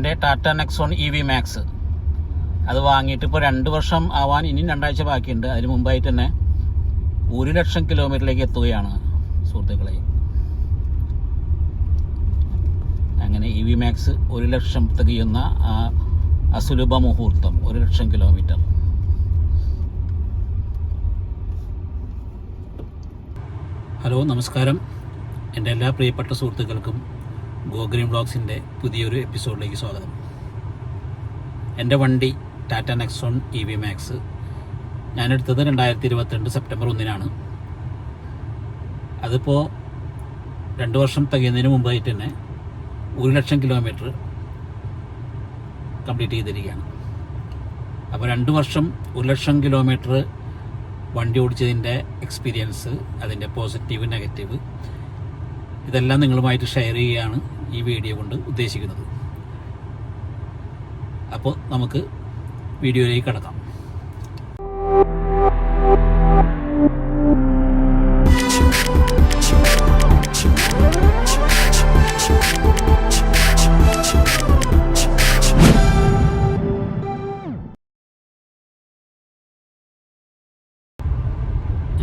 എന്റെ Tata Nexon E V Max. അത് വാങ്ങിയിട്ട് ഇപ്പോൾ രണ്ട് വർഷം ആവാൻ ഇനിയും രണ്ടാഴ്ച ബാക്കിയുണ്ട്. അതിന് മുമ്പായി തന്നെ ഒരു ലക്ഷം കിലോമീറ്ററിലേക്ക് എത്തുകയാണ് സുഹൃത്തുക്കളെ. അങ്ങനെ ഇ വി മാക്സ് ഒരു ലക്ഷം തികയുന്ന ആ അസുലഭ മുഹൂർത്തം ഒരു ലക്ഷം കിലോമീറ്റർ. ഹലോ നമസ്കാരം. എന്റെ എല്ലാ പ്രിയപ്പെട്ട സുഹൃത്തുക്കൾക്കും ഗോഗ്രീൻ ബ്ലോഗ്സിന്റെ പുതിയൊരു എപ്പിസോഡിലേക്ക് സ്വാഗതം. എന്റെ വണ്ടി Tata Nexon E V Max ഞാനെടുത്തത് രണ്ടായിരത്തി ഇരുപത്തിരണ്ട് സെപ്റ്റംബർ ഒന്നിനാണ്. അതിപ്പോൾ രണ്ട് വർഷം തികയുന്നതിന് മുമ്പായിട്ട് തന്നെ ഒരു ലക്ഷം കിലോമീറ്റർ കംപ്ലീറ്റ് ചെയ്തിരിക്കുകയാണ്. അപ്പോൾ രണ്ട് വർഷം ഒരു ലക്ഷം കിലോമീറ്റർ വണ്ടി ഓടിച്ചതിന്റെ എക്സ്പീരിയൻസ് അതിന്റെ പോസിറ്റീവ് നെഗറ്റീവ് ഇതെല്ലാം നിങ്ങളുമായിട്ട് ഷെയർ ചെയ്യുകയാണ് ഈ വീഡിയോ കൊണ്ട് ഉദ്ദേശിക്കുന്നത്. അപ്പോൾ നമുക്ക് വീഡിയോയിലേക്ക് കടക്കാം.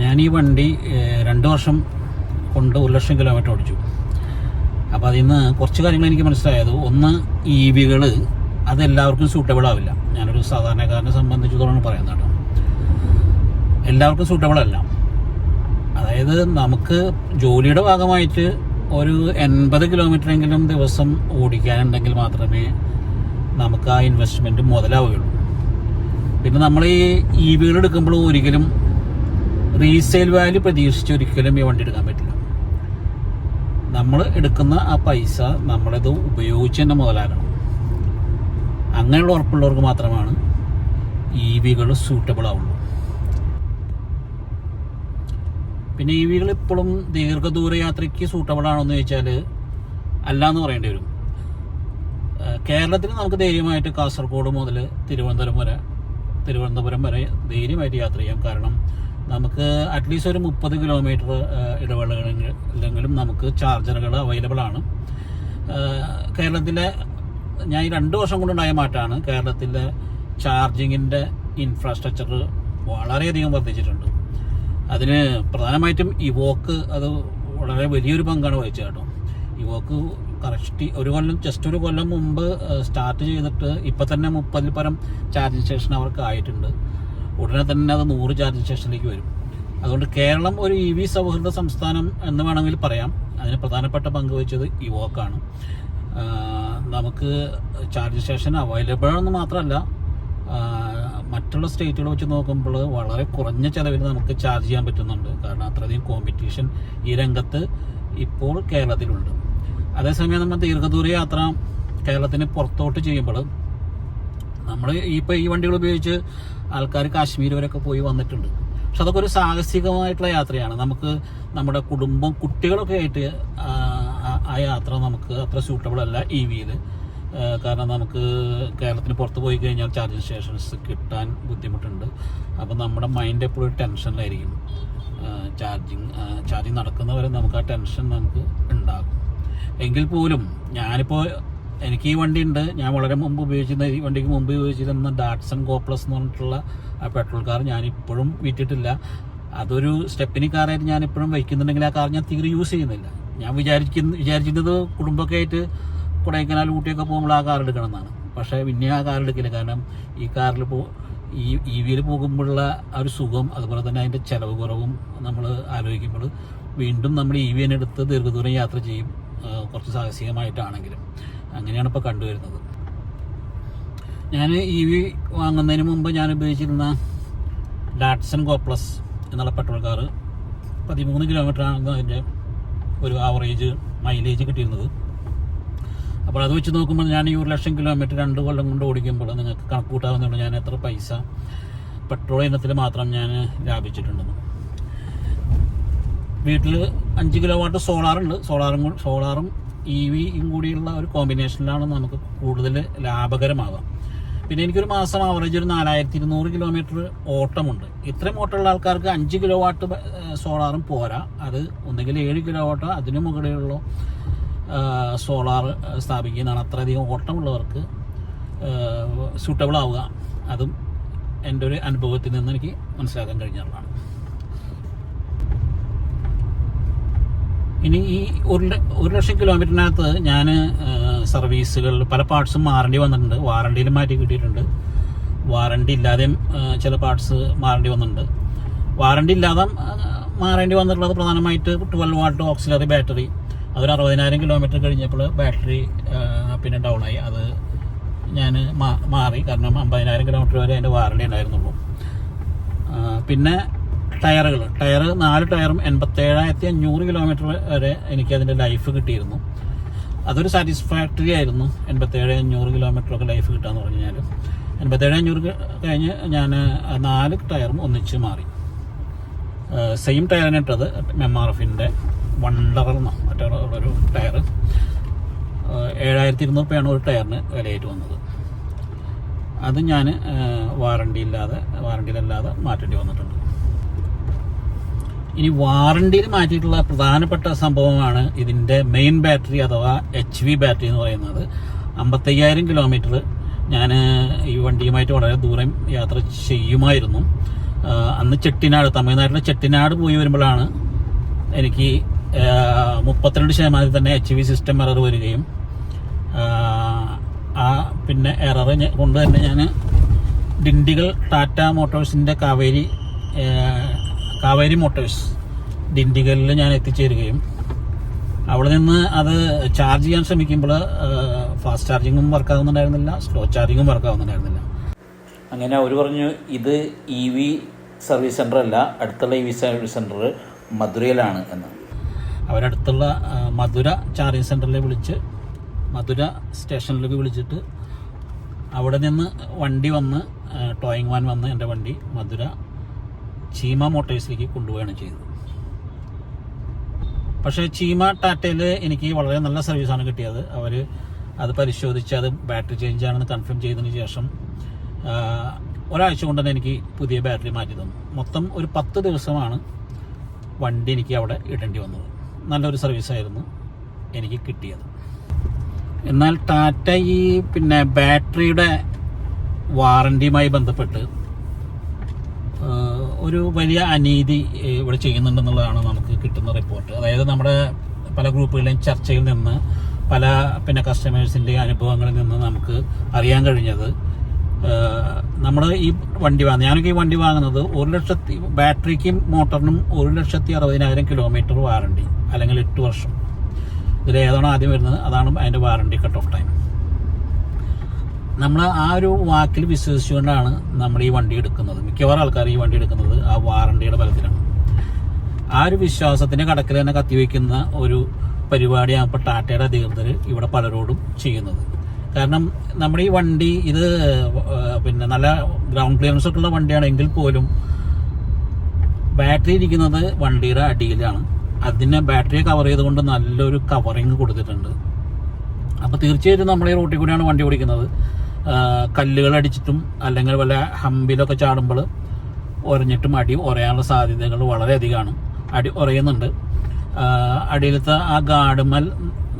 ഞാൻ ഈ വണ്ടി രണ്ടു വർഷം കൊണ്ട് ഒരു ലക്ഷം കിലോമീറ്റർ ഓടിച്ചു. അപ്പോൾ അതിൽ നിന്ന് കുറച്ച് കാര്യങ്ങൾ എനിക്ക് മനസ്സിലായത്. ഒന്ന് ഇ വികൾ അതെല്ലാവർക്കും സൂട്ടബിൾ ആവില്ല. ഞാനൊരു സാധാരണക്കാരനെ സംബന്ധിച്ചിടത്തോളം പറയുന്നത് കേട്ടോ. എല്ലാവർക്കും സൂട്ടബിൾ അല്ല. അതായത് നമുക്ക് ജോലിയുടെ ഭാഗമായിട്ട് ഒരു എൺപത് കിലോമീറ്റർ എങ്കിലും ദിവസം ഓടിക്കാനുണ്ടെങ്കിൽ മാത്രമേ നമുക്ക് ആ ഇൻവെസ്റ്റ്മെന്റ് മുതലാവുകയുള്ളൂ. പിന്നെ നമ്മൾ ഈ ഇ വികൾ എടുക്കുമ്പോൾ ഒരിക്കലും റീസെയിൽ വാല്യൂ പ്രതീക്ഷിച്ച് ഒരിക്കലും ഈ വണ്ടി എടുക്കാൻ പറ്റില്ല. നമ്മൾ എടുക്കുന്ന ആ പൈസ നമ്മളത് ഉപയോഗിച്ച് തന്നെ മുതലാക്കണം. അങ്ങനെയുള്ള ഉറപ്പുള്ളവർക്ക് മാത്രമാണ് ഇ വികൾ സൂട്ടബിൾ ആവുള്ളൂ. പിന്നെ ഇ വികൾ ഇപ്പോഴും ദീർഘദൂര യാത്രയ്ക്ക് സൂട്ടബിൾ ആണോ എന്ന് ചോദിച്ചാൽ അല്ല എന്ന് പറയേണ്ടി വരും. കേരളത്തിൽ നമുക്ക് ധൈര്യമായിട്ട് കാസർഗോഡ് മുതൽ തിരുവനന്തപുരം വരെ തിരുവനന്തപുരം വരെ ധൈര്യമായിട്ട് യാത്ര ചെയ്യാം. കാരണം നമുക്ക് അറ്റ്ലീസ്റ്റ് ഒരു മുപ്പത് കിലോമീറ്റർ ഇടവേളകളിലെങ്കിലും നമുക്ക് ചാർജറുകൾ അവൈലബിൾ ആണ്. കേരളത്തിലെ ഞാൻ ഈ രണ്ട് വർഷം കൊണ്ടുണ്ടായ മാറ്റമാണ്. കേരളത്തിലെ ചാർജിങ്ങിന്റെ ഇൻഫ്രാസ്ട്രക്ചർ വളരെയധികം വർദ്ധിച്ചിട്ടുണ്ട്. അതിന് പ്രധാനമായിട്ടും ഇവോക്ക് അത് വളരെ വലിയൊരു പങ്കാണ് വഹിച്ചത് കേട്ടോ. ഇവോക്ക് കറക്റ്റ് ഒരു കൊല്ലം ജസ്റ്റ് ഒരു കൊല്ലം മുമ്പ് സ്റ്റാർട്ട് ചെയ്തിട്ട് ഇപ്പം തന്നെ മുപ്പതിൽ പരം ചാർജിങ് സ്റ്റേഷൻ അവർക്ക് ആയിട്ടുണ്ട്. ഉടനെ തന്നെ അത് നൂറ് ചാർജ് സ്റ്റേഷനിലേക്ക് വരും. അതുകൊണ്ട് കേരളം ഒരു ഇ വി സൗഹൃദ സംസ്ഥാനം എന്ന് വേണമെങ്കിൽ പറയാം. അതിന് പ്രധാനപ്പെട്ട പങ്ക് വഹിച്ചത് ഇവോക്കാണ് നമുക്ക് ചാർജ് സ്റ്റേഷൻ അവൈലബിൾ എന്ന് മാത്രമല്ല മറ്റുള്ള സ്റ്റേറ്റുകൾ വെച്ച് നോക്കുമ്പോൾ വളരെ കുറഞ്ഞ ചിലവിൽ നമുക്ക് ചാർജ് ചെയ്യാൻ പറ്റുന്നുണ്ട്. കാരണം അത്രയധികം കോമ്പറ്റീഷൻ ഈ രംഗത്ത് ഇപ്പോൾ കേരളത്തിലുണ്ട്. അതേസമയം നമ്മൾ ദീർഘദൂര യാത്ര കേരളത്തിന് പുറത്തോട്ട് ചെയ്യുമ്പോൾ നമ്മൾ ഇപ്പോൾ ഈ വണ്ടികൾ ഉപയോഗിച്ച് ആൾക്കാർ കാശ്മീർ വരെയൊക്കെ പോയി വന്നിട്ടുണ്ട്. പക്ഷെ അതൊക്കെ ഒരു സാഹസികമായിട്ടുള്ള യാത്രയാണ്. നമുക്ക് നമ്മുടെ കുടുംബം കുട്ടികളൊക്കെ ആയിട്ട് ആ യാത്ര നമുക്ക് അത്ര സൂട്ടബിൾ അല്ല ഇ വിയിൽ കാരണം നമുക്ക് കേരളത്തിന് പുറത്ത് പോയി കഴിഞ്ഞാൽ ചാർജിങ് സ്റ്റേഷൻസ് കിട്ടാൻ ബുദ്ധിമുട്ടുണ്ട്. അപ്പം നമ്മുടെ മൈൻഡ് എപ്പോഴും ടെൻഷനിലായിരിക്കും ചാർജിങ് ചാർജിങ് നടക്കുന്നവരെ നമുക്ക് ആ ടെൻഷൻ നമുക്ക് ഉണ്ടാകും എങ്കിൽ പോലും ഞാനിപ്പോൾ എനിക്ക് ഈ വണ്ടി ഉണ്ട്. ഞാൻ വളരെ മുമ്പ് ഉപയോഗിച്ചിരുന്ന ഈ വണ്ടിക്ക് മുമ്പ് ഉപയോഗിച്ചിരുന്ന ഡാറ്റ്സൺ കോപ്ലസ് എന്ന് പറഞ്ഞിട്ടുള്ള ആ പെട്രോൾ കാർ ഞാൻ ഇപ്പോഴും വിറ്റിട്ടില്ല അതൊരു സ്റ്റെപ്പിനി കാറായിട്ട് ഞാൻ ഇപ്പോഴും വയ്ക്കുന്നുണ്ടെങ്കിൽ ആ കാർ ഞാൻ തീരെ യൂസ് ചെയ്യുന്നില്ല. ഞാൻ വിചാരിക്കുന്ന വിചാരിച്ചിരുന്നത് കുടുംബമൊക്കെ ആയിട്ട് കൊടൈക്കനാൽ ഊട്ടിയൊക്കെ പോകുമ്പോൾ ആ കാർ എടുക്കണം എന്നാണ് പക്ഷേ പിന്നെ ആ കാർ എടുക്കില്ല. കാരണം ഈ കാറിൽ പോ ഈ ഇ വിയിൽ പോകുമ്പോഴുള്ള ആ ഒരു സുഖം അതുപോലെ തന്നെ അതിന്റെ ചിലവ് കുറവും നമ്മൾ ആലോചിക്കുമ്പോൾ വീണ്ടും നമ്മൾ ഇ വി തന്നെ എടുത്ത് ദീർഘദൂരം യാത്ര ചെയ്യും കുറച്ച് സാഹസികമായിട്ടാണെങ്കിലും. അങ്ങനെയാണ് ഇപ്പോൾ കണ്ടുവരുന്നത്. ഞാൻ ഇ വി വാങ്ങുന്നതിന് മുമ്പ് ഞാൻ ഉപയോഗിച്ചിരുന്ന ഡാറ്റ്സൺ ഗോ പ്ലസ് എന്നുള്ള പെട്രോൾ കാറ് പതിമൂന്ന് കിലോമീറ്റർ ആണ് അതിന്റെ ഒരു ആവറേജ് മൈലേജ് കിട്ടിയിരുന്നത്. അപ്പോൾ അത് വെച്ച് നോക്കുമ്പോൾ ഞാൻ ഈ ഒരു ലക്ഷം കിലോമീറ്റർ രണ്ട് കൊല്ലം കൊണ്ട് ഓടിക്കുമ്പോൾ നിങ്ങൾക്ക് കണക്ക് കൂട്ടാവുന്നുള്ളൂ ഞാൻ എത്ര പൈസ പെട്രോൾ ഇനത്തിൽ മാത്രം ഞാൻ ലാഭിച്ചിട്ടുണ്ടെന്ന്. വീട്ടിൽ അഞ്ച് കിലോ വാട്ട് സോളാറുണ്ട് സോളാറും സോളാറും ഇ വിയും കൂടിയുള്ള ഒരു കോമ്പിനേഷനിലാണ് നമുക്ക് കൂടുതൽ ലാഭകരമാകാം പിന്നെ എനിക്കൊരു മാസം ആവറേജ് ഒരു നാലായിരത്തി ഇരുന്നൂറ് കിലോമീറ്റർ ഓട്ടമുണ്ട്. ഇത്രയും ഓട്ടമുള്ള ആൾക്കാർക്ക് അഞ്ച് കിലോ വാട്ട് സോളാറും പോരാ. അത് ഒന്നുകിൽ ഏഴ് കിലോ വാട്ടോ അതിനു മുകളിലുള്ള സോളാർ സ്ഥാപിക്കുന്നതാണ് അത്രയധികം ഓട്ടമുള്ളവർക്ക് സൂട്ടബിൾ ആവുക. അതും എന്റെ ഒരു അനുഭവത്തിൽ നിന്ന് എനിക്ക് മനസ്സിലാക്കാൻ കഴിഞ്ഞതാണ് ഇനി ഈ ഒരു ഒരു ലക്ഷം കിലോമീറ്ററിനകത്ത് ഞാൻ സർവീസുകൾ പല പാർട്സും മാറേണ്ടി വന്നിട്ടുണ്ട്. വാറണ്ടിയിൽ മാറ്റി കിട്ടിയിട്ടുണ്ട്. വാറണ്ടി ഇല്ലാതെയും ചില പാർട്സ് മാറേണ്ടി വന്നിട്ടുണ്ട്. വാറണ്ടി ഇല്ലാതെ മാറേണ്ടി വന്നിട്ടുള്ളത് പ്രധാനമായിട്ട് ട്വൽവ് വാട്ട് ഓക്സിലറി ബാറ്ററി. അതൊരു അറുപതിനായിരം കിലോമീറ്റർ കഴിഞ്ഞപ്പോൾ ബാറ്ററി പിന്നെ ഡൗൺ ആയി അത് ഞാൻ മാറി. കാരണം അമ്പതിനായിരം കിലോമീറ്റർ വരെ അതിന്റെ വാറണ്ടി ഉണ്ടായിരുന്നുള്ളൂ. പിന്നെ ടയറുകൾ ടയർ നാല് ടയറും എൺപത്തേഴായിരത്തി അഞ്ഞൂറ് കിലോമീറ്റർ വരെ എനിക്ക് അതിന്റെ ലൈഫ് കിട്ടിയിരുന്നു. അതൊരു സാറ്റിസ്ഫാക്ടറി ആയിരുന്നു. എൺപത്തേഴ് അഞ്ഞൂറ് കിലോമീറ്റർ ഒക്കെ ലൈഫ് കിട്ടാന്ന് പറഞ്ഞു കഴിഞ്ഞാൽ എൺപത്തേഴ് അഞ്ഞൂറ് കഴിഞ്ഞ് ഞാൻ നാല് ടയറും ഒന്നിച്ച് മാറി. സെയിം ടയറിന് ഇട്ടത് എം ആർ എഫിന്റെ വണ്ടർ എന്നോ മറ്റേ ടയർ ഏഴായിരത്തി ഇരുന്നൂറ് രൂപയാണ് ഒരു ടയറിന് വിലയായിട്ട് വന്നത്. അത് ഞാൻ വാറണ്ടി ഇല്ലാതെ വാറണ്ടിയിലല്ലാതെ മാറ്റേണ്ടി വന്നിട്ടുണ്ട്. ഇനി വാറണ്ടിയിൽ മാറ്റിയിട്ടുള്ള പ്രധാനപ്പെട്ട സംഭവമാണ് ഇതിന്റെ മെയിൻ ബാറ്ററി അഥവാ എച്ച് വി ബാറ്ററി എന്ന് പറയുന്നത്. അമ്പത്തയ്യായിരം കിലോമീറ്റർ ഞാൻ ഈ വണ്ടിയുമായിട്ട് വളരെ ദൂരം യാത്ര ചെയ്യുമായിരുന്നു. അന്ന് ചെട്ടിനാട് തമിഴ്നാട്ടിലെ ചെട്ടിനാട് പോയി വരുമ്പോഴാണ് എനിക്ക് മുപ്പത്തിരണ്ട് ശതമാനത്തിൽ തന്നെ എച്ച് വി സിസ്റ്റം എറർ വരികയും ആ, പിന്നെ എറർ കൊണ്ട് തന്നെ ഞാൻ ഡിണ്ടികൾ ടാറ്റ മോട്ടോഴ്സിന്റെ കാവേരി കാവേരി മോട്ടോഴ്സ് ഡിണ്ടിഗലിൽ ഞാൻ എത്തിച്ചേരുകയും അവിടെ നിന്ന് അത് ചാർജ് ചെയ്യാൻ ശ്രമിക്കുമ്പോൾ ഫാസ്റ്റ് ചാർജിങ്ങും വർക്ക് ആവുന്നുണ്ടായിരുന്നില്ല സ്ലോ ചാർജിങ്ങും വർക്ക് ആവുന്നുണ്ടായിരുന്നില്ല അങ്ങനെ അവർ പറഞ്ഞു ഇത് ഇ വി സർവീസ് സെന്റർ അല്ല അടുത്തുള്ള ഇ വി സർവീസ് സെന്റർ മധുരയിലാണ് എന്ന്. അവരടുത്തുള്ള മധുര ചാർജിങ് സെന്ററിൽ വിളിച്ച് മധുര സ്റ്റേഷനിലേക്ക് വിളിച്ചിട്ട് അവിടെ നിന്ന് വണ്ടി വന്ന് ടോയിങ് വാൻ വന്ന് എന്റെ വണ്ടി മധുര ചീമ മോട്ടേഴ്സിലേക്ക് കൊണ്ടുപോവുകയാണ് ചെയ്തത്. പക്ഷേ ചീമ ടാറ്റയിൽ എനിക്ക് വളരെ നല്ല സർവീസാണ് കിട്ടിയത്. അവർ അത് പരിശോധിച്ച് അത് ബാറ്ററി ചേഞ്ച് ആണെന്ന് കൺഫേം ചെയ്തതിന് ശേഷം ഒരാഴ്ച കൊണ്ട് തന്നെ എനിക്ക് പുതിയ ബാറ്ററി മാറ്റി തന്നു. മൊത്തം ഒരു പത്ത് ദിവസമാണ് വണ്ടി എനിക്ക് അവിടെ ഇടേണ്ടി വന്നത്. നല്ലൊരു സർവീസായിരുന്നു എനിക്ക് കിട്ടിയത്. എന്നാൽ ടാറ്റ ഈ പിന്നെ ബാറ്ററിയുടെ വാറണ്ടിയുമായി ബന്ധപ്പെട്ട് ഒരു വലിയ അനീതി ഇവിടെ ചെയ്യുന്നുണ്ടെന്നുള്ളതാണ് നമുക്ക് കിട്ടുന്ന റിപ്പോർട്ട് അതായത് നമ്മുടെ പല ഗ്രൂപ്പുകളിലെയും ചർച്ചയിൽ നിന്ന് പല പിന്നെ കസ്റ്റമേഴ്സിന്റെ അനുഭവങ്ങളിൽ നിന്ന് നമുക്ക് അറിയാൻ കഴിഞ്ഞത് നമ്മൾ ഈ വണ്ടി വാങ്ങുന്നത് ഞാനൊക്കെ ഈ വണ്ടി വാങ്ങുന്നത് ഒരു ലക്ഷത്തി ബാറ്ററിക്കും മോട്ടറിനും ഒരു ലക്ഷത്തി അറുപതിനായിരം കിലോമീറ്റർ വാറണ്ടി അല്ലെങ്കിൽ എട്ട് വർഷം. ഇതിൽ ഏതാണോ ആദ്യം വരുന്നത്. അതാണ് അതിന്റെ വാറണ്ടി കട്ട് ഓഫ് ടൈം നമ്മൾ ആ ഒരു വാക്കിൽ വിശ്വസിച്ചുകൊണ്ടാണ് നമ്മൾ ഈ വണ്ടി എടുക്കുന്നത്. മിക്കവാറും ആൾക്കാർ ഈ വണ്ടി എടുക്കുന്നത് ആ വാറണ്ടിയുടെ ബലത്തിലാണ്. ആ ഒരു വിശ്വാസത്തിന്റെ കടക്കിൽ തന്നെ കത്തിവെക്കുന്ന ഒരു പരിപാടിയാണ് ഇപ്പോൾ ടാറ്റയുടെ അധികൃതർ ഇവിടെ പലരോടും ചെയ്യുന്നത്. കാരണം നമ്മുടെ ഈ വണ്ടി ഇത് പിന്നെ നല്ല ഗ്രൗണ്ട് ക്ലിയറൻസ് ഒക്കെ ഉള്ള വണ്ടിയാണെങ്കിൽ പോലും ബാറ്ററി ഇരിക്കുന്നത് വണ്ടിയുടെ അടിയിലാണ്. അതിനെ ബാറ്ററിയെ കവർ ചെയ്തുകൊണ്ട് നല്ലൊരു കവറിങ് കൊടുത്തിട്ടുണ്ട്. അപ്പോൾ തീർച്ചയായിട്ടും നമ്മൾ ഈ റോട്ടിൽ കൂടിയാണ് വണ്ടി ഓടിക്കുന്നത്. കല്ലുകൾ അടിച്ചിട്ടും അല്ലെങ്കിൽ വല്ല ഹമ്പിലൊക്കെ ചാടുമ്പോൾ ഉരഞ്ഞിട്ടും അടി ഉറയാനുള്ള സാധ്യതകൾ വളരെയധികമാണ്. അടി ഉറയുന്നുണ്ട് അടിയിലത്തെ ആ ഗാർഡുമൽ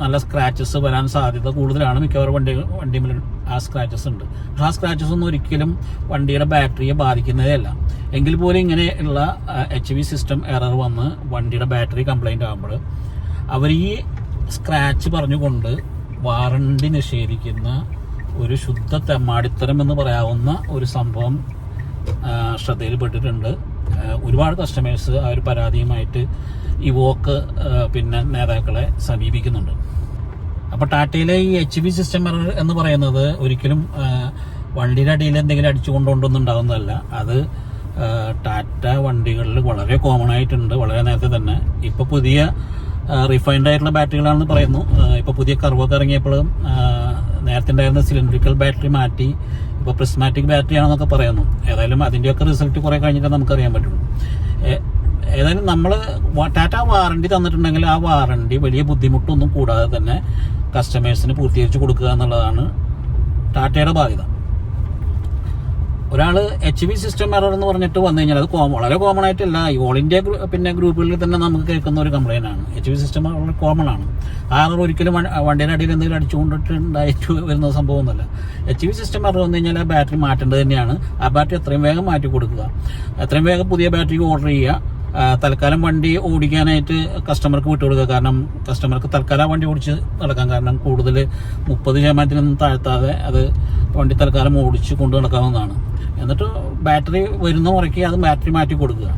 നല്ല സ്ക്രാച്ചസ് വരാൻ സാധ്യത കൂടുതലാണ്. മിക്കവാറും വണ്ടി വണ്ടിമേൽ ആ സ്ക്രാച്ചസ് ഉണ്ട്. ആ സ്ക്രാച്ചസ് ഒന്നും ഒരിക്കലും വണ്ടിയുടെ ബാറ്ററിയെ ബാധിക്കുന്നതേ അല്ല. എങ്കിൽ പോലും ഇങ്ങനെയുള്ള എച്ച് വി സിസ്റ്റം എറർ വന്ന് വണ്ടിയുടെ ബാറ്ററി കംപ്ലൈന്റ് ആകുമ്പോൾ അവർ ഈ സ്ക്രാച്ച് പറഞ്ഞുകൊണ്ട് വാറണ്ടി നിഷേധിക്കുന്ന ഒരു ശുദ്ധ തെമ്മാടിത്തരം എന്ന് പറയാവുന്ന ഒരു സംഭവം ശ്രദ്ധയിൽപ്പെട്ടിട്ടുണ്ട്. ഒരുപാട് കസ്റ്റമേഴ്സ് ആ ഒരു പരാതിയുമായിട്ട് ഈ വോക്ക് പിന്നെ നേതാക്കളെ സമീപിക്കുന്നുണ്ട്. അപ്പോൾ ടാറ്റയിലെ ഈ എച്ച് ബി സിസ്റ്റം എന്ന് പറയുന്നത് ഒരിക്കലും വണ്ടിയുടെ അടിയിൽ എന്തെങ്കിലും അടിച്ചു കൊണ്ടുകൊണ്ടൊന്നും അത് ടാറ്റ വണ്ടികളിൽ വളരെ കോമൺ ആയിട്ടുണ്ട് വളരെ നേരത്തെ തന്നെ. ഇപ്പോൾ പുതിയ റിഫൈൻഡ് ആയിട്ടുള്ള ബാറ്ററികളാണെന്ന് പറയുന്നു. ഇപ്പോൾ പുതിയ കർവൊക്കെ ഇറങ്ങിയപ്പോഴും നേരത്തെ ഉണ്ടായിരുന്ന സിലിണ്ടറിക്കൽ ബാറ്ററി മാറ്റി ഇപ്പോൾ പ്രിസ്മാറ്റിക് ബാറ്ററി ആണെന്നൊക്കെ പറയുന്നു. ഏതായാലും അതിന്റെയൊക്കെ റിസൾട്ട് കുറേ കഴിഞ്ഞിട്ട് നമുക്കറിയാൻ പറ്റുള്ളൂ. ഏതായാലും നമ്മൾ ടാറ്റ വാറണ്ടി തന്നിട്ടുണ്ടെങ്കിൽ ആ വാറണ്ടി വലിയ ബുദ്ധിമുട്ടൊന്നും കൂടാതെ തന്നെ കസ്റ്റമേഴ്സിന് പൂർത്തീകരിച്ച് കൊടുക്കുക എന്നുള്ളതാണ് ടാറ്റയുടെ ബാധ്യത. ഒരാൾ എച്ച് വി സിസ്റ്റം എറർ എന്ന് പറഞ്ഞിട്ട് വന്നു കഴിഞ്ഞാൽ അത് കോമൺ വളരെ കോമൺ ആയിട്ടല്ല. ഈ ഓൾ ഇന്ത്യ പിന്നെ ഗ്രൂപ്പുകളിൽ തന്നെ നമുക്ക് കേൾക്കുന്ന ഒരു കംപ്ലൈന്റ് ആണ്. എച്ച് വി സിസ്റ്റം വളരെ കോമൺ ആണ്. ആ എറർ ഒരിക്കലും വണ്ടിയുടെ അടിയിൽ എന്തെങ്കിലും അടിച്ചുകൊണ്ടിട്ടുണ്ടായിട്ട് വരുന്ന സംഭവമൊന്നുമല്ല എച്ച് വി സിസ്റ്റം എറർ വന്നു കഴിഞ്ഞാൽ ബാറ്ററി മാറ്റേണ്ടത് തന്നെയാണ്. ആ ബാറ്ററി എത്രയും വേഗം മാറ്റി കൊടുക്കുക. എത്രയും വേഗം പുതിയ ബാറ്ററി ഓർഡർ ചെയ്യുക. തൽക്കാലം വണ്ടി ഓടിക്കാനായിട്ട് കസ്റ്റമർക്ക് വിട്ടുകൊടുക്കുക. കാരണം കസ്റ്റമർക്ക് തൽക്കാലം വണ്ടി ഓടിച്ച് നടക്കാം കാരണം കൂടുതൽ മുപ്പത് ശതമാനത്തിനൊന്നും താഴ്ത്താതെ അത് വണ്ടി തൽക്കാലം ഓടിച്ച് കൊണ്ടു നടക്കാവുന്നതാണ്. എന്നിട്ട് ബാറ്ററി വരുന്ന മുറയ്ക്ക് അത് ബാറ്ററി മാറ്റി കൊടുക്കുക.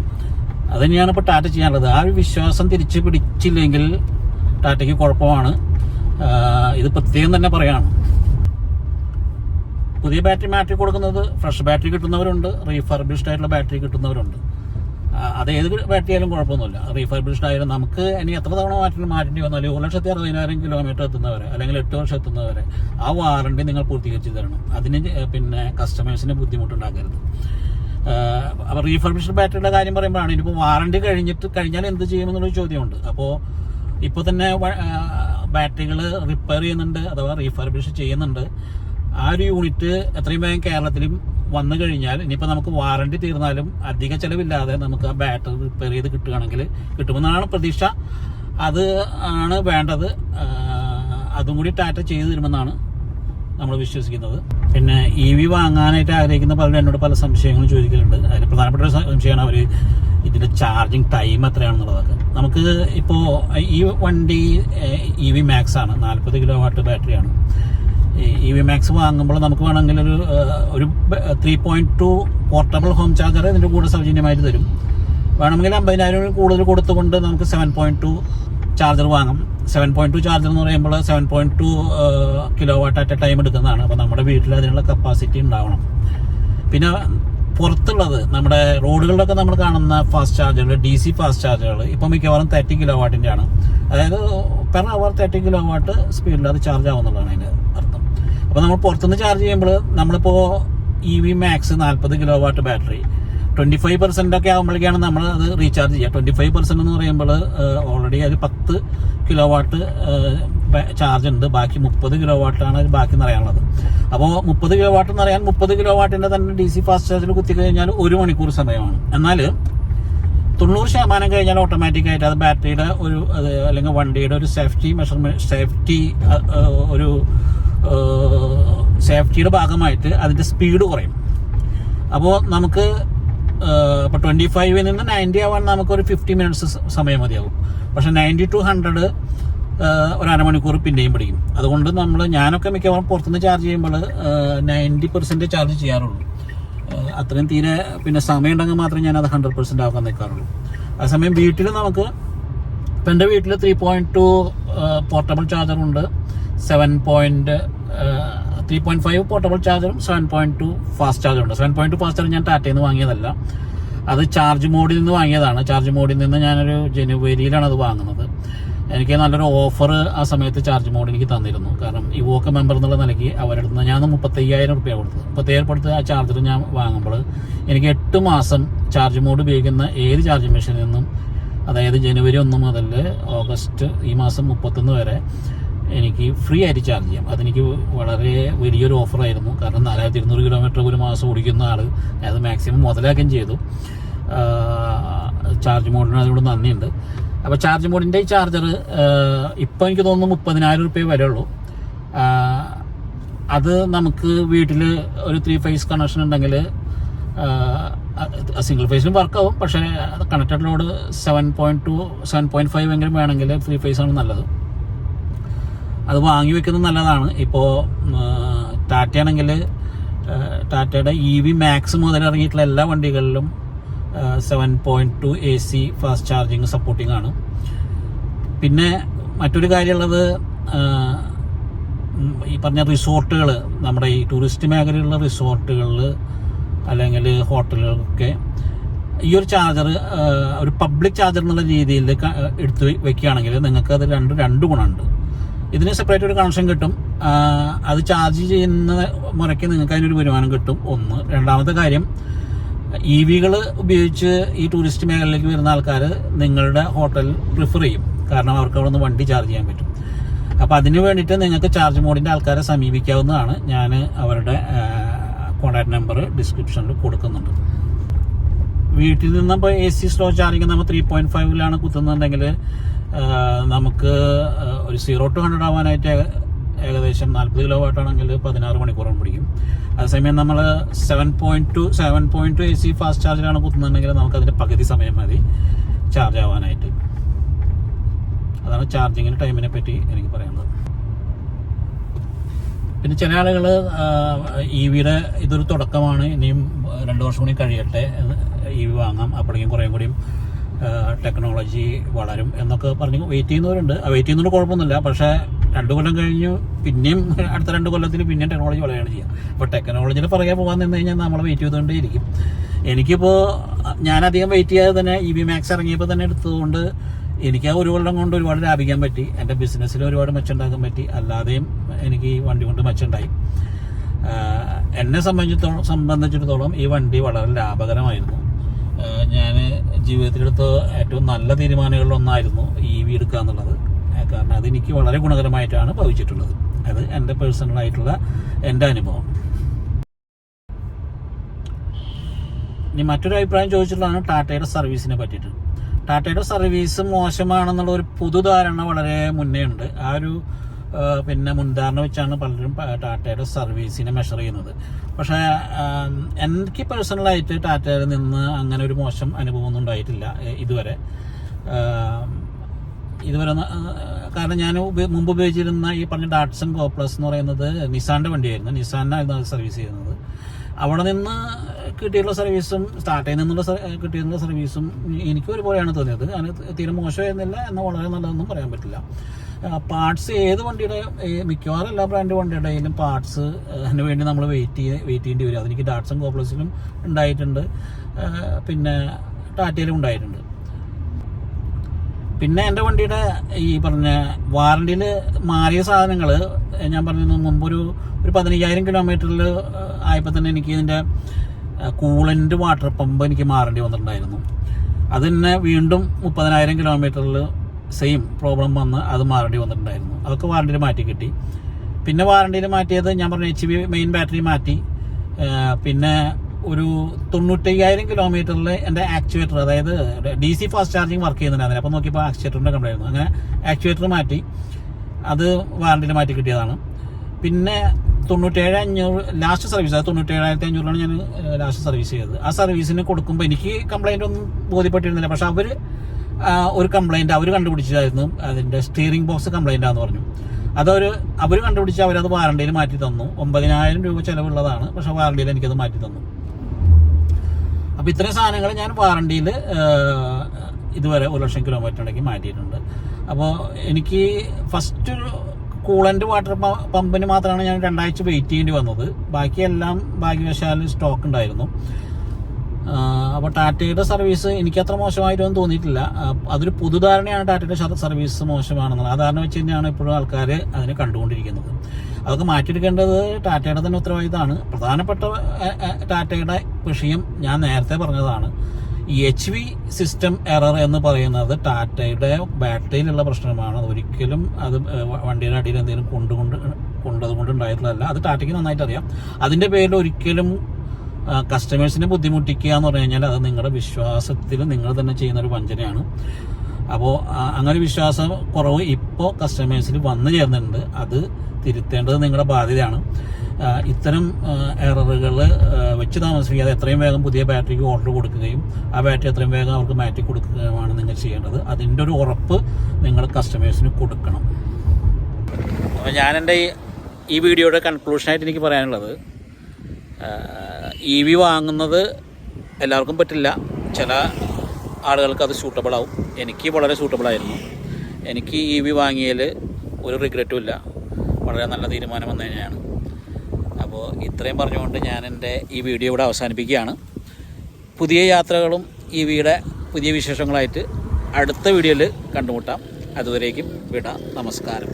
അത് തന്നെയാണ് ഇപ്പോൾ ടാറ്റ ചെയ്യാനുള്ളത്. ആ ഒരു വിശ്വാസം തിരിച്ച് പിടിച്ചില്ലെങ്കിൽ ടാറ്റയ്ക്ക് കുഴപ്പമാണ്. ഇത് പ്രത്യേകം തന്നെ പറയാണ്. പുതിയ ബാറ്ററി മാറ്റി കൊടുക്കുന്നത് ഫ്രഷ് ബാറ്ററി കിട്ടുന്നവരുണ്ട് റീഫർബിഷ്ഡ് ആയിട്ടുള്ള ബാറ്ററി കിട്ടുന്നവരുണ്ട്. അത് ഏത് ബാറ്ററിയായാലും കുഴപ്പമൊന്നുമില്ല. റീഫർബിഷ്ഡ് ആയാലും നമുക്ക് ഇനി എത്ര തവണ മാറ്റി മാറ്റേണ്ടി വന്നാലും ഒരു ലക്ഷത്തി അറുപതിനായിരം കിലോമീറ്റർ എത്തുന്നവരെ അല്ലെങ്കിൽ എട്ട് വർഷം എത്തുന്നവരെ ആ വാറണ്ടി നിങ്ങൾ പൂർത്തീകരിച്ച് തരണം. അതിന് പിന്നെ കസ്റ്റമേഴ്സിന് ബുദ്ധിമുട്ടുണ്ടാക്കരുത്. അപ്പോൾ റീഫർബിഷ്ഡ് ബാറ്ററിയുടെ കാര്യം പറയുമ്പോഴാണ് ഇനിയിപ്പോൾ വാറണ്ടി കഴിഞ്ഞിട്ട് കഴിഞ്ഞാൽ എന്ത് ചെയ്യുമെന്നുള്ളൊരു ചോദ്യമുണ്ട്. അപ്പോൾ ഇപ്പോൾ തന്നെ ബാറ്ററികൾ റിപ്പയർ ചെയ്യുന്നുണ്ട് അഥവാ റീഫർബിഷ് ചെയ്യുന്നുണ്ട്. ആ ഒരു യൂണിറ്റ് എത്രയും വേഗം കേരളത്തിലും വന്നു കഴിഞ്ഞാൽ ഇനിയിപ്പോൾ നമുക്ക് വാറണ്ടി തീർന്നാലും അധിക ചിലവില്ലാതെ നമുക്ക് ആ ബാറ്ററി റിപ്പയർ ചെയ്ത് കിട്ടുകയാണെങ്കിൽ കിട്ടുമെന്നാണ് പ്രതീക്ഷ. അത് ആണ് വേണ്ടത്. അതും കൂടി ടാറ്റ ചെയ്ത് തരുമെന്നാണ് നമ്മൾ വിശ്വസിക്കുന്നത്. പിന്നെ ഇ വി വാങ്ങാനായിട്ട് ആഗ്രഹിക്കുന്ന പലരും എന്നോട് പല സംശയങ്ങളും ചോദിക്കലുണ്ട്. അതിൽ പ്രധാനപ്പെട്ട ഒരു സംശയമാണ് അവർ ഇതിന്റെ ചാർജിങ് ടൈം എത്രയാണെന്നുള്ളതൊക്കെ. നമുക്ക് ഇപ്പോൾ ഈ വണ്ടി ഇ വി മാക്സ് ആണ്. നാൽപ്പത് കിലോ വാട്ട് ബാറ്ററിയാണ് ഇ വി മാക്സ് വാങ്ങുമ്പോൾ നമുക്ക് വേണമെങ്കിൽ ഒരു ഒരു three point two portable home charger ഇതിന്റെ കൂടെ സൗജന്യമായിട്ട് തരും. വേണമെങ്കിൽ അമ്പതിനായിരം കൂടുതൽ കൊടുത്തുകൊണ്ട് നമുക്ക് സെവൻ പോയിന്റ് ടു ചാർജർ വാങ്ങാം. സെവൻ പോയിന്റ് ടു ചാർജർ എന്ന് പറയുമ്പോൾ seven point two kilo watt at time എടുക്കുന്നതാണ്. അപ്പോൾ നമ്മുടെ വീട്ടിൽ അതിനുള്ള കപ്പാസിറ്റി ഉണ്ടാവണം. പിന്നെ പുറത്തുള്ളത് നമ്മുടെ റോഡുകളിലൊക്കെ നമ്മൾ കാണുന്ന ഫാസ്റ്റ് ചാർജറുകൾ ഡി സി ഫാസ്റ്റ് ചാർജറുകൾ ഇപ്പം മിക്കവാറും തേർട്ടി കിലോ വാട്ടിന്റെ ആണ് അതായത് per hour thirty kilo watt സ്പീഡിൽ അത് ചാർജ് ആവുന്നുള്ളതാണ് അതിന്റെ അപ്പോൾ നമ്മൾ പുറത്തുനിന്ന് ചാർജ് ചെയ്യുമ്പോൾ നമ്മളിപ്പോൾ ഇ വി മാക്സ് നാൽപ്പത് kilo watt battery twenty five percent ഒക്കെ ആകുമ്പോഴേക്കാണ് നമ്മൾ അത് റീചാർജ് ചെയ്യുക. ട്വന്റി ഫൈവ് പെർസെന്റ് എന്ന് പറയുമ്പോൾ ഓൾറെഡി അത് പത്ത് കിലോ വാട്ട് ചാർജ് ഉണ്ട്. ബാക്കി മുപ്പത് കിലോ വാട്ടാണ് അതിൽ ബാക്കി നിറയാനുള്ളത്. അപ്പോൾ മുപ്പത് കിലോ വാട്ട് നിറയാൻ മുപ്പത് കിലോ വാട്ടിന്റെ തന്നെ ഡി സി ഫാസ്റ്റ് ചാർജിൽ കുത്തി കഴിഞ്ഞാൽ ഒരു മണിക്കൂർ സമയമാണ്. എന്നാൽ തൊണ്ണൂറ് ശതമാനം കഴിഞ്ഞാൽ ഓട്ടോമാറ്റിക്കായിട്ട് അത് ബാറ്ററിയുടെ ഒരു അല്ലെങ്കിൽ വണ്ടിയുടെ ഒരു സേഫ്റ്റി മെഷർമെന്റ് സേഫ്റ്റി ഒരു സേഫ്റ്റിയുടെ ഭാഗമായിട്ട് അതിന്റെ സ്പീഡ് കുറയും. അപ്പോൾ നമുക്ക് ഇപ്പോൾ ട്വന്റി ഫൈവിൽ നിന്ന് നയന്റി ആവാൻ നമുക്കൊരു ഫിഫ്റ്റി മിനിറ്റ്സ് സമയം മതിയാകും പക്ഷേ നയന്റി ടു ഹൺഡ്രഡ് ഒരു അരമണിക്കൂർ പിന്നെയും പിടിക്കും. അതുകൊണ്ട് നമ്മൾ ഞാനൊക്കെ മിക്കവാറും പുറത്തുനിന്ന് ചാർജ് ചെയ്യുമ്പോൾ നയന്റി പെർസെന്റ് ചാർജ് ചെയ്യാറുള്ളൂ. അത്രയും തീരെ പിന്നെ സമയം ഉണ്ടെങ്കിൽ മാത്രമേ ഞാനത് ഹൺഡ്രഡ് പെർസെന്റ് ആക്കാൻ നിൽക്കാറുള്ളൂ. അതേസമയം വീട്ടിൽ നമുക്ക് ഇപ്പം എന്റെ വീട്ടിൽ three point two portable ചാർജറുണ്ട് seven point three point five portable ചാർജറും seven point two fast ചാർജറും ഉണ്ട്. Seven point two fast charge ഞാൻ ടാറ്റയിൽ നിന്ന് വാങ്ങിയതല്ല. അത് ചാർജ് മോഡിൽ നിന്ന് വാങ്ങിയതാണ്. ചാർജ് മോഡിൽ നിന്ന് ഞാനൊരു ജനുവരിയിലാണ് അത് വാങ്ങുന്നത്. എനിക്ക് നല്ലൊരു ഓഫർ ആ സമയത്ത് ചാർജ് മോഡ് എനിക്ക് തന്നിരുന്നു. കാരണം ഈ വോക്ക് മെമ്പർ എന്നുള്ള നിലയ്ക്ക് അവരുടെ നിന്ന് ഞാൻ മുപ്പത്തയ്യായിരം റുപ്യ കൊടുത്തത് മുപ്പത്തയ്യായിരം കൊടുത്ത് ആ ചാർജർ ഞാൻ വാങ്ങുമ്പോൾ എനിക്ക് എട്ട് മാസം ചാർജ് മോഡ് ഉപയോഗിക്കുന്ന ഏത് ചാർജിങ് മെഷീനിൽ നിന്നും അതായത് ജനുവരി ഒന്ന് മുതൽ ഓഗസ്റ്റ് ഈ മാസം മുപ്പത്തൊന്ന് വരെ എനിക്ക് ഫ്രീ ആയിട്ട് ചാർജ് ചെയ്യാം. അതെനിക്ക് വളരെ വലിയൊരു ഓഫറായിരുന്നു കാരണം നാലായിരത്തി ഇരുന്നൂറ് കിലോമീറ്റർ ഒരു മാസം ഓടിക്കുന്ന ആൾ അത് മാക്സിമം മുതലാക്കുകയും ചെയ്തു. ചാർജ് മോഡിന് അതിനോട് നന്ദിയുണ്ട്. അപ്പോൾ ചാർജ് മോഡിന്റെ ഈ ചാർജർ ഇപ്പോൾ എനിക്ക് തോന്നുന്നു മുപ്പതിനായിരം റുപ്യ വരെ ഉള്ളൂ അത് നമുക്ക് വീട്ടിൽ ഒരു ത്രീ ഫേസ് കണക്ഷൻ ഉണ്ടെങ്കിൽ സിംഗിൾ ഫേസിലും വർക്കാവും പക്ഷേ connected load seven point two seven point five എങ്കിലും വേണമെങ്കിൽ ത്രീ ഫേസ് ആണ് നല്ലത്. അത് വാങ്ങി വെക്കുന്നത് നല്ലതാണ്. ഇപ്പോൾ ടാറ്റയാണെങ്കിൽ ടാറ്റയുടെ ഇ വി മാക്സ് മുതൽ ഇറങ്ങിയിട്ടുള്ള എല്ലാ വണ്ടികളിലും seven point two A C fast charging supporting ആണ്. പിന്നെ മറ്റൊരു കാര്യമുള്ളത് ഈ പറഞ്ഞ റിസോർട്ടുകൾ നമ്മുടെ ഈ ടൂറിസ്റ്റ് മേഖലയിലുള്ള റിസോർട്ടുകളിൽ അല്ലെങ്കിൽ ഹോട്ടലുകളൊക്കെ ഈ ഒരു ചാർജർ ഒരു പബ്ലിക് ചാർജർ എന്നുള്ള രീതിയിൽ എടുത്ത് വെക്കുകയാണെങ്കിൽ നിങ്ങൾക്ക് അത് രണ്ട് രണ്ട് ഗുണമുണ്ട്. ഇതിന് സെപ്പറേറ്റ് ഒരു കണക്ഷൻ കിട്ടും. അത് ചാർജ് ചെയ്യുന്ന മുറയ്ക്ക് നിങ്ങൾക്ക് അതിനൊരു വരുമാനം കിട്ടും ഒന്ന്. രണ്ടാമത്തെ കാര്യം ഇ വികൾ ഉപയോഗിച്ച് ഈ ടൂറിസ്റ്റ് മേഖലയിലേക്ക് വരുന്ന ആൾക്കാർ നിങ്ങളുടെ ഹോട്ടൽ പ്രിഫർ ചെയ്യും. കാരണം അവർക്ക് അവിടെ നിന്ന് വണ്ടി ചാർജ് ചെയ്യാൻ പറ്റും. അപ്പോൾ അതിന് വേണ്ടിയിട്ട് നിങ്ങൾക്ക് ചാർജ് മോഡിന്റെ ആൾക്കാരെ സമീപിക്കാവുന്നതാണ്. ഞാൻ അവരുടെ കോൺടാക്ട് നമ്പർ ഡിസ്ക്രിപ്ഷനിൽ കൊടുക്കുന്നുണ്ട്. വീട്ടിൽ നിന്നപ്പോൾ എ സി സ്ലോ ചാർജിങ് നമ്മൾ ത്രീ പോയിന്റ് ഫൈവിലാണ് കുത്തുന്നുണ്ടെങ്കിൽ നമുക്ക് ഒരു സീറോ ടു ഹൺഡ്രഡ് ആവാനായിട്ട് ഏകദേശം നാൽപ്പത് കിലോ വാട്ടാണെങ്കിൽ പതിനാറ് മണിക്കൂറും പിടിക്കും. അതേസമയം നമ്മൾ seven point two seven point two A C fast ചാർജിലാണ് കുത്തുന്നുണ്ടെങ്കിൽ നമുക്ക് അതിന്റെ പകുതി സമയം മതി ചാർജ് ആവാനായിട്ട്. അതാണ് ചാർജിങ്ങിന് ടൈമിനെ പറ്റി എനിക്ക് പറയാനുള്ളത് പിന്നെ ചില ആളുകൾ ഇ വിയുടെ ഇതൊരു തുടക്കമാണ് ഇനിയും രണ്ട് വർഷം കൂടി കഴിയട്ടെ ഇ വി വാങ്ങാം അപ്പോഴേക്കും കുറേ കൂടിയും ടെക്നോളജി വളരും എന്നൊക്കെ പറഞ്ഞു വെയിറ്റ് ചെയ്യുന്നവരുണ്ട്. വെയിറ്റ് ചെയ്യുന്നതുകൊണ്ട് കുഴപ്പമൊന്നുമില്ല. പക്ഷേ രണ്ട് കൊല്ലം കഴിഞ്ഞു പിന്നെയും അടുത്ത രണ്ട് കൊല്ലത്തിന് പിന്നെയും ടെക്നോളജി വളരുകയാണ് ചെയ്യുക അപ്പോൾ ടെക്നോളജിയിൽ പുറകെ പോകാൻ നിന്ന് കഴിഞ്ഞാൽ നമ്മൾ വെയിറ്റ് ചെയ്തുകൊണ്ടേ ഇരിക്കും എനിക്കിപ്പോൾ ഞാനധികം വെയിറ്റ് ചെയ്യാതെ തന്നെ ഇ വി മാക്സ് ഇറങ്ങിയപ്പോൾ തന്നെ എടുത്തതുകൊണ്ട് എനിക്ക് ആ ഒരു കൊല്ലം കൊണ്ട് ഒരുപാട് ലാഭിക്കാൻ പറ്റി. എന്റെ ബിസിനസ്സിൽ ഒരുപാട് മെച്ചമുണ്ടാക്കാൻ പറ്റി. അല്ലാതെയും എനിക്ക് ഈ വണ്ടി കൊണ്ട് മെച്ചമുണ്ടായി എന്നെ സംബന്ധിച്ചിടത്തോളം സംബന്ധിച്ചിടത്തോളം ഈ വണ്ടി വളരെ ലാഭകരമായിരുന്നു. ഞാൻ ജീവിതത്തിലെടുത്ത ഏറ്റവും നല്ല തീരുമാനങ്ങളിൽ ഒന്നായിരുന്നു ഈ വി എടുക്കുക എന്നുള്ളത് കാരണം അതെനിക്ക് വളരെ ഗുണകരമായിട്ടാണ് ഭവിച്ചിട്ടുള്ളത്. അത് എന്റെ പേഴ്സണലായിട്ടുള്ള എന്റെ അനുഭവം. ഇനി മറ്റൊരു അഭിപ്രായം ചോദിച്ചിട്ടുള്ളതാണ് ടാറ്റയുടെ സർവീസിനെ പറ്റിയിട്ട്. ടാറ്റയുടെ സർവീസ് മോശമാണെന്നുള്ള ഒരു പൊതുധാരണ വളരെ മുന്നേ ഉണ്ട്. ആ ഒരു പിന്നെ മുൻധാരണ വെച്ചാണ് പലരും ടാറ്റയുടെ സർവീസിനെ മെഷർ ചെയ്യുന്നത്. പക്ഷേ എനിക്ക് പേഴ്സണലായിട്ട് ടാറ്റയിൽ നിന്ന് അങ്ങനെ ഒരു മോശം അനുഭവം ഒന്നും ഉണ്ടായിട്ടില്ല ഇതുവരെ. ഇതുവരെ കാരണം ഞാൻ മുമ്പ് ഉപയോഗിച്ചിരുന്ന ഈ പറഞ്ഞ ഡാറ്റ്സൺ കോപ്ലസ് എന്ന് പറയുന്നത് നിസാന്റെ വണ്ടിയായിരുന്നു. നിസാനായിരുന്നു സർവീസ് ചെയ്യുന്നത്. അവിടെ നിന്ന് കിട്ടിയിട്ടുള്ള സർവീസും സ്റ്റാർട്ടിൽ നിന്നുള്ള കിട്ടിയിട്ടുള്ള സർവീസും എനിക്ക് ഒരുപോലെയാണ് തോന്നിയത്. അതിന് തീരെ മോശമായിരുന്നില്ല എന്നാൽ വളരെ നല്ലതെന്നും പറയാൻ പറ്റില്ല. പാർട്സ് ഏത് വണ്ടിയുടെ മിക്കവാറും എല്ലാ ബ്രാൻഡ് വണ്ടിയുടെയും പാർട്സ് അതിന് വേണ്ടി നമ്മൾ വെയിറ്റ് ചെയ്യ വെയിറ്റ് ചെയ്യേണ്ടി വരും. അതെനിക്ക് ഡാറ്റ്സും കോപ്ലസിലും ഉണ്ടായിട്ടുണ്ട്. പിന്നെ ടാറ്റയിലും ഉണ്ടായിട്ടുണ്ട്. പിന്നെ എന്റെ വണ്ടിയുടെ ഈ പറഞ്ഞ വാറണ്ടിയിൽ മാറിയ സാധനങ്ങൾ ഞാൻ പറഞ്ഞ മുമ്പൊരു ഒരു പതിനയ്യായിരം കിലോമീറ്ററിൽ ആയപ്പോൾ തന്നെ എനിക്ക് ഇതിന്റെ കൂളന്റ് വാട്ടർ പമ്പ് എനിക്ക് മാറേണ്ടി വന്നിട്ടുണ്ടായിരുന്നു. അത് തന്നെ വീണ്ടും മുപ്പതിനായിരം കിലോമീറ്ററിൽ സെയിം പ്രോബ്ലം വന്ന് അത് മാറേണ്ടി വന്നിട്ടുണ്ടായിരുന്നു. അതൊക്കെ വാറണ്ടിയിൽ മാറ്റി കിട്ടി. പിന്നെ വാറണ്ടിയിൽ മാറ്റിയത് ഞാൻ പറഞ്ഞു എച്ച് ബി മെയിൻ ബാറ്ററി മാറ്റി. പിന്നെ ഒരു തൊണ്ണൂറ്റയ്യായിരം കിലോമീറ്ററിൽ എന്റെ ആക്ച്വേറ്റർ അതായത് D C fast charging work ചെയ്യുന്നുണ്ടായിരുന്നു അപ്പോൾ നോക്കിയപ്പോൾ ആക്ച്വേറ്ററിന്റെ കംപ്ലൈന്റ് അങ്ങനെ ആക്ച്വേറ്റർ മാറ്റി. അത് വാറണ്ടിയിൽ മാറ്റി കിട്ടിയതാണ്. പിന്നെ തൊണ്ണൂറ്റേഴ് അഞ്ഞൂറ് ലാസ്റ്റ് സർവീസ് അത് തൊണ്ണൂറ്റേഴായിരത്തി അഞ്ഞൂറിലാണ് ഞാൻ ലാസ്റ്റ് സർവീസ് ചെയ്തത്. ആ സർവീസിന് കൊടുക്കുമ്പോൾ എനിക്ക് കംപ്ലൈന്റ് ഒന്നും ബോധ്യപ്പെട്ടിരുന്നില്ല. പക്ഷെ അവർ ഒരു കംപ്ലൈന്റ് അവർ കണ്ടുപിടിച്ചതായിരുന്നു. അതിന്റെ സ്റ്റിയറിംഗ് ബോക്സ് കംപ്ലൈന്റ് ആണെന്ന് പറഞ്ഞു. അതൊരു അവർ കണ്ടുപിടിച്ച് അവരത് വാറണ്ടിയിൽ മാറ്റി തന്നു. ഒമ്പതിനായിരം രൂപ ചിലവുള്ളതാണ്. പക്ഷേ വാറണ്ടിയിൽ എനിക്കത് മാറ്റി തന്നു. അപ്പോൾ ഇത്രയും സാധനങ്ങൾ ഞാൻ വാറണ്ടിയിൽ ഇതുവരെ ഒരു ലക്ഷം കിലോമീറ്റർ ഉണ്ടെങ്കിൽ മാറ്റിയിട്ടുണ്ട്. അപ്പോൾ എനിക്ക് ഫസ്റ്റ് കൂളന്റ് വാട്ടർ പമ്പിന് മാത്രമാണ് ഞാൻ രണ്ടാഴ്ച വെയിറ്റ് ചെയ്യേണ്ടി വന്നത്. ബാക്കിയെല്ലാം ഭാഗ്യവശാൽ സ്റ്റോക്ക് ഉണ്ടായിരുന്നു അപ്പോൾ ടാറ്റയുടെ സർവീസ് എനിക്കത്ര മോശമായിട്ടൊന്നും തോന്നിയിട്ടില്ല. അതൊരു പുതുധാരണയാണ് ടാറ്റയുടെ സർവീസ് മോശമാണെന്നുള്ളത്. ആ ധാരണ വെച്ച് തന്നെയാണ് ഇപ്പോഴും ആൾക്കാർ അതിനെ കണ്ടുകൊണ്ടിരിക്കുന്നത്. അതൊക്കെ മാറ്റിയെടുക്കേണ്ടത് ടാറ്റയുടെ തന്നെ ഉത്തരവാദിത്തമാണ്. പ്രധാനപ്പെട്ട ടാറ്റയുടെ വിഷയം ഞാൻ നേരത്തെ പറഞ്ഞതാണ്. ഈ എച്ച് വി സിസ്റ്റം എറർ എന്ന് പറയുന്നത് ടാറ്റയുടെ ബാറ്ററിയിലുള്ള പ്രശ്നമാണ്. ഒരിക്കലും അത് വണ്ടിയുടെ അടിയിൽ എന്തെങ്കിലും കൊണ്ടുകൊണ്ട് കൊണ്ടത് കൊണ്ട് ഉണ്ടായിട്ടുള്ളതല്ല അത് ടാറ്റയ്ക്ക് നന്നായിട്ട് അറിയാം. അതിന്റെ പേരിൽ ഒരിക്കലും കസ്റ്റമേഴ്സിനെ ബുദ്ധിമുട്ടിക്കുക എന്ന് പറഞ്ഞു കഴിഞ്ഞാൽ അത് നിങ്ങളുടെ വിശ്വാസത്തിൽ നിങ്ങൾ തന്നെ ചെയ്യുന്ന ഒരു വഞ്ചനയാണ്. അപ്പോൾ അങ്ങനെ വിശ്വാസ കുറവ് ഇപ്പോൾ കസ്റ്റമേഴ്സിൽ വന്നു ചേർന്നിട്ടുണ്ട്. അത് തിരുത്തേണ്ടത് നിങ്ങളുടെ ബാധ്യതയാണ്. ഇത്തരം എററുകൾ വെച്ച് താമസിക്കാതെ എത്രയും വേഗം പുതിയ ബാറ്ററിക്ക് ഓർഡർ കൊടുക്കുകയും ആ ബാറ്ററി എത്രയും വേഗം അവർക്ക് മാറ്റി കൊടുക്കുകയുമാണ് നിങ്ങൾ ചെയ്യേണ്ടത്. അതിന്റെ ഒരു ഉറപ്പ് നിങ്ങൾ കസ്റ്റമേഴ്സിന് കൊടുക്കണം. അപ്പോൾ ഞാനെന്റെ ഈ- വീഡിയോയുടെ കൺക്ലൂഷനായിട്ട് എനിക്ക് പറയാനുള്ളത് ഇ വി വാങ്ങുന്നത് എല്ലാവർക്കും പറ്റില്ല. ചില ആളുകൾക്ക് അത് സൂട്ടബിൾ ആവും. എനിക്ക് വളരെ സൂട്ടബിൾ ആയിരുന്നു. എനിക്ക് ഇ വി വാങ്ങിയതിൽ ഒരു റിഗ്രറ്റും ഇല്ല. വളരെ നല്ല തീരുമാനം വന്നു തന്നെയാണ് അപ്പോൾ ഇത്രയും പറഞ്ഞുകൊണ്ട് ഞാൻ എന്റെ ഈ വീഡിയോ ഇവിടെ അവസാനിപ്പിക്കുകയാണ്. പുതിയ യാത്രകളും ഈ വീടെ പുതിയ വിശേഷങ്ങളായിട്ട് അടുത്ത വീഡിയോയിൽ കണ്ടുമുട്ടാം. അതുവരേക്കും വിട നമസ്കാരം.